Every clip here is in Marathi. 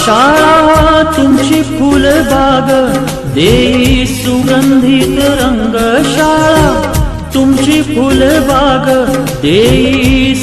शाळा तुमची फुलबाग देई सुगंधित रंग शाळा तुमची फुलबाग देई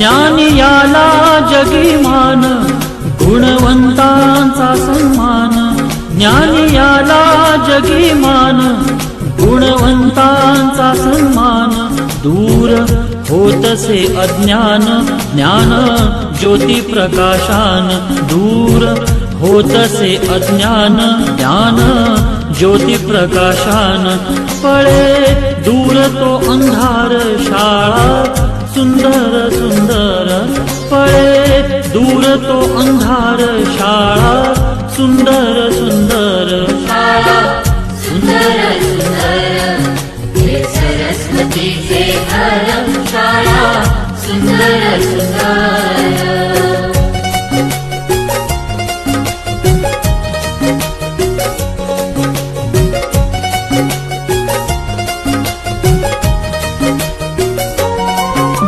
ज्ञानियाला जगिमान गुणवन्त सन्मान ज्ञानियाला जगिमान दूर होतसे अज्ञान ज्ञान ज्योती प्रकाशान। दूर होतसे अज्ञान ज्ञान ज्योती प्रकाशान। पळे दूर तो अंधार शाळा सुंदर सुंदर। पळे दूर तो अंधार शाळा सुंदर सुंदर। सरस्वतीचे घर शाळा सुंदर सुंदर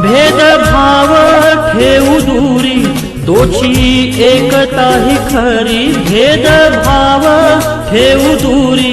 भेदभाव ठेवू दूरी दोची एकता ही खरी. भेदभाव ठेवू दूरी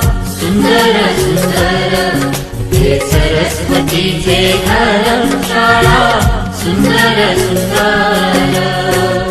सुन्दर सुन्दर। हे सरस्वती सुन्दर सुन्दर।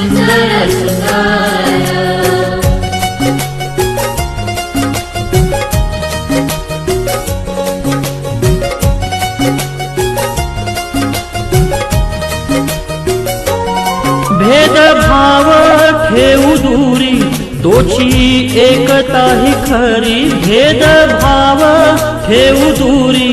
सुंदर सुंदर भेदभाव ठेवू दूरी तोची एकता ही खरी. भेदभाव ठेवू दूरी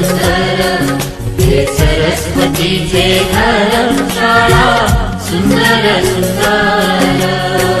सरस्वती जय शाला सुन्दर सुन्दर